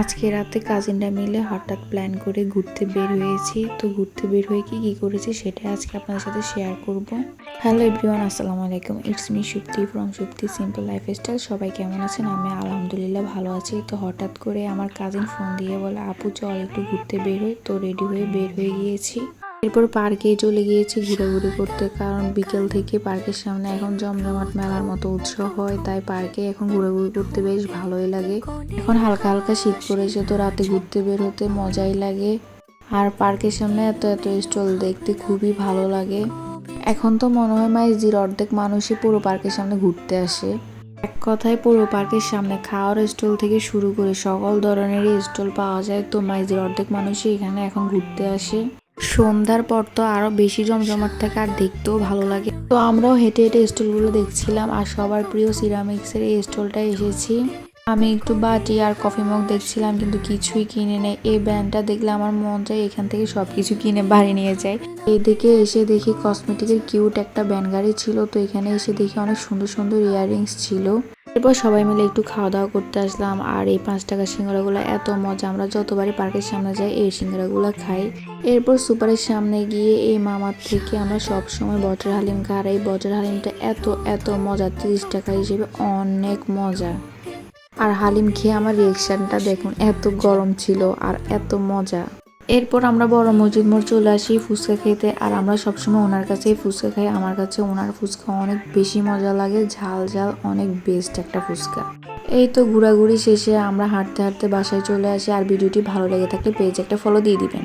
আজকে রাতে কাজিনরা মিলে হঠাৎ প্ল্যান করে ঘুরতে বের হয়েছি। তো ঘুরতে বের হয়ে কি কি করেছি সেটা আজকে আপনাদের সাথে শেয়ার করব। হ্যালো এভরিওয়ান আসসালামু আলাইকুম। It's me Supti from Supti simple lifestyle সবাই কেমন আছেন? আমি আলহামদুলিল্লাহ ভালো আছি। তো হঠাৎ করে আমার কাজিন ফোন দিয়ে বলে, আপু, চল একটু ঘুরতে বের হই। তো রেডি হয়ে বের হয়ে গিয়েছি। এরপর পার্কে চলে গিয়েছি ঘোরাঘুরি করতে, কারণ বিকেল থেকে পার্কের সামনে এখন জমজমাট মেলার মতো উৎসব হয়, তাই পার্কে এখন ঘোরাঘুরি করতে বেশ ভালোই লাগে। এখন হালকা হালকা শীত পড়েছে তো রাতে ঘুরতে বের হতে মজাই লাগে। আর পার্কের সামনে এত এত স্টল দেখতে খুবই ভালো লাগে। এখন তো মনে হয় মাইজির অর্ধেক মানুষই পুরো পার্কের সামনে ঘুরতে আসে। এক কথায় পুরো পার্কের সামনে খাওয়ার স্টল থেকে শুরু করে সকল ধরনেরই স্টল পাওয়া যায়, তো মাইজির অর্ধেক মানুষই এখানে এখন ঘুরতে আসে। সন্ধ্যার পর তো আরও বেশি জমজমাট থাকে আর দেখতেও ভালো লাগে। তো আমরাও হেঁটে হেঁটে স্টলগুলো দেখছিলাম আর সবার প্রিয় সিরামিক্সের এই স্টলটায় এসেছি। আমি একটু বাটি আর কফি মগ দেখছিলাম কিন্তু কিছুই কিনে নেই। এই ব্যান্ডটা দেখলে আমার মন চাই এখান থেকে সব কিছু কিনে বাড়ি নিয়ে যাই। এদিকে এসে দেখি কসমেটিকের কিউট একটা ব্যান গাড়ি ছিল, তো এখানে এসে দেখি অনেক সুন্দর সুন্দর ইয়াররিংস ছিল। এরপর সবাই মিলে একটু খাওয়া দাওয়া করতে আসলাম। আর এই পাঁচ টাকার সিঙ্গারাগুলো এত মজা, আমরা যতবারই পার্কের সামনে যাই, এই সিঙ্গারাগুলো খাই। এরপর সুপারের সামনে গিয়ে এই মামার থেকে আমরা সব সময় বটার হালিম খাই। এই বটার হালিমটা এত এত মজা, তিরিশ টাকা হিসেবে অনেক মজা। আর হালিম খেয়ে আমার রিয়েকশনটা দেখুন, এত গরম ছিল আর এত মজা। এরপর আমরা বড় মসজিদ মোড় চলে আসি ফুচকা খেতে, আর আমরা সবসময় ওনার কাছেই ফুচকা খাই। আমার কাছে ওনার ফুচকা অনেক বেশি মজা লাগে, ঝাল ঝাল অনেক বেস্ট একটা ফুচকা। এই তো ঘোরাঘুরি শেষে আমরা হাঁটতে হাঁটতে বাসায় চলে আসি, আর ভিডিওটি ভালো লেগে থাকলে পেজ একটা ফলো দিয়ে দিবেন।